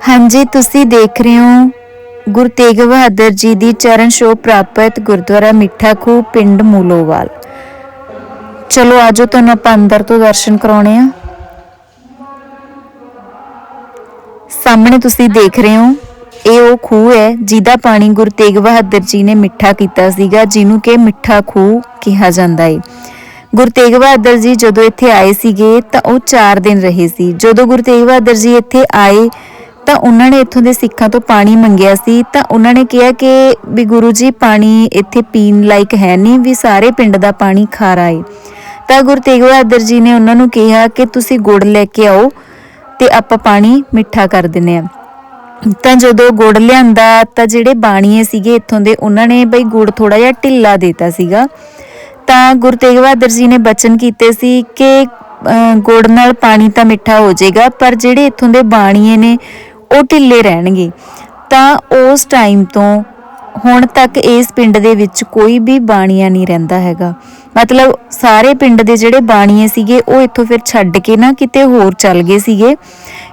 ਹਾਂਜੀ, ਤੁਸੀਂ ਦੇਖ ਰਹੇ ਹੋ ਗੁਰੂ ਤੇਗ ਬਹਾਦਰ ਜੀ ਦੀ ਚਰਨ ਛੋਹ ਪ੍ਰਾਪਤ ਗੁਰਦੁਆਰਾ ਮਿੱਠਾ ਖੂਹ ਪਿੰਡ ਮੂਲੋਵਾਲ। ਚਲੋ ਆਜੋ ਤੁਹਾਨੂੰ ਆਪਾਂ ਅੰਦਰ ਤੋਂ ਦਰਸ਼ਨ ਕਰਾਉਣੇ ਆ। ਸਾਹਮਣੇ ਤੁਸੀਂ ਦੇਖ ਰਹੇ ਹੋ, ਇਹ ਉਹ ਖੂਹ ਹੈ ਜਿਹਦਾ ਪਾਣੀ ਗੁਰੂ ਤੇਗ ਬਹਾਦਰ ਜੀ ਨੇ ਮਿੱਠਾ ਕੀਤਾ ਸੀਗਾ, ਜਿਹਨੂੰ ਕਿ ਮਿੱਠਾ ਖੂਹ ਕਿਹਾ ਜਾਂਦਾ ਹੈ ਗੁਰੂ ਤੇਗ ਬਹਾਦਰ ਜੀ ਜਦੋਂ ਇੱਥੇ ਆਏ ਸੀਗੇ ਤਾਂ ਉਹ 4 ਦਿਨ ਰਹੇ ਸੀ। ਜਦੋਂ ਗੁਰੂ ਤੇਗ ਬਹਾਦਰ ਜੀ ਇੱਥੇ ਆਏ ਤਾਂ ਉਹਨਾਂ ਨੇ ਇੱਥੋਂ ਦੇ ਸਿੱਖਾਂ ਤੋਂ ਪਾਣੀ ਮੰਗਿਆ ਸੀ। ਤਾਂ ਉਹਨਾਂ ਨੇ ਕਿਹਾ ਕਿ ਵੀ ਗੁਰੂ ਜੀ, ਪਾਣੀ ਇੱਥੇ ਪੀਣ ਲਾਇਕ ਹੈ ਨਹੀਂ, ਵੀ ਸਾਰੇ ਪਿੰਡ ਦਾ ਪਾਣੀ ਖਾਰਾ ਏ। ਤਾਂ ਗੁਰੂ ਤੇਗ ਬਹਾਦਰ ਜੀ ਨੇ ਉਹਨਾਂ ਨੂੰ ਕਿਹਾ ਕਿ ਤੁਸੀਂ ਗੁੜ ਲੈ ਕੇ ਆਓ ਤੇ ਆਪਾਂ ਪਾਣੀ ਮਿੱਠਾ ਕਰ ਦਿੰਨੇ ਆ ਤਾਂ ਜਦੋਂ ਗੁੜ ਲਿਆਂਦਾ, ਤਾਂ ਜਿਹੜੇ ਬਾਣੀਏ ਸੀਗੇ ਇੱਥੋਂ ਦੇ, ਉਹਨਾਂ ਨੇ ਬਈ ਗੁੜ ਥੋੜਾ ਜਿਹਾ ਢਿੱਲਾ ਦਿੱਤਾ ਸੀਗਾ। ਤਾਂ ਗੁਰੂ ਤੇਗ ਬਹਾਦਰ ਜੀ ਨੇ ਬਚਨ ਕੀਤੇ ਸੀ ਕਿ ਗੁੜ ਨਾਲ ਪਾਣੀ ਤਾਂ ਮਿੱਠਾ ਹੋ ਜਾਏਗਾ, ਪਰ ਜਿਹੜੇ ਇੱਥੋਂ ਦੇ ਬਾਣੀਏ ਨੇ ਉਹ ਢਿੱਲੇ ਰਹਿਣਗੇ। ਤਾਂ ਉਸ ਟਾਈਮ ਤੋਂ ਹੁਣ ਤੱਕ ਇਸ ਪਿੰਡ ਦੇ ਵਿੱਚ ਕੋਈ ਵੀ ਬਾਣੀਆ ਨਹੀਂ ਰਹਿੰਦਾ ਹੈਗਾ। ਮਤਲਬ ਸਾਰੇ ਪਿੰਡ ਦੇ ਜਿਹੜੇ ਬਾਣੀਏ ਸੀਗੇ, ਉਹ ਇੱਥੋਂ ਫਿਰ ਛੱਡ ਕੇ ਨਾ ਕਿਤੇ ਹੋਰ ਚੱਲ ਗਏ ਸੀਗੇ।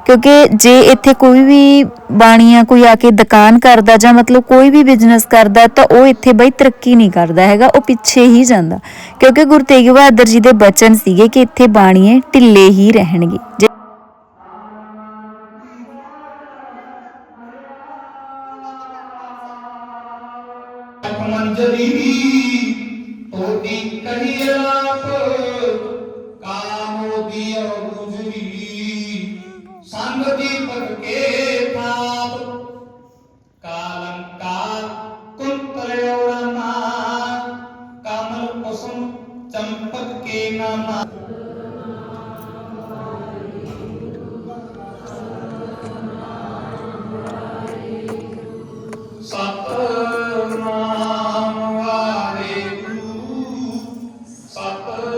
ਕਿਉਂਕਿ ਜੇ ਇੱਥੇ ਕੋਈ ਵੀ ਬਾਣੀਆ ਕੋਈ ਆ ਕੇ ਦੁਕਾਨ ਕਰਦਾ ਜਾਂ ਮਤਲਬ ਕੋਈ ਵੀ ਬਿਜ਼ਨਸ ਕਰਦਾ, ਤਾਂ ਉਹ ਇੱਥੇ ਬਈ ਤਰੱਕੀ ਨਹੀਂ ਕਰਦਾ ਹੈਗਾ, ਉਹ ਪਿੱਛੇ ਹੀ ਜਾਂਦਾ। ਕਿਉਂਕਿ ਗੁਰੂ ਤੇਗ ਬਹਾਦਰ ਜੀ ਦੇ ਬਚਨ ਸੀਗੇ ਕਿ ਇੱਥੇ ਬਾਣੀਏ ਢਿੱਲੇ ਹੀ ਰਹਿਣਗੇ। ਜੇ ਮੰਜਰੀ ਕਹੀ ਰਾਪ ਕਾਮੋ ਦੀ ਗੁਜਰੀ ਸੰਗ ਦੀਪਕ ਕੇ তারপরে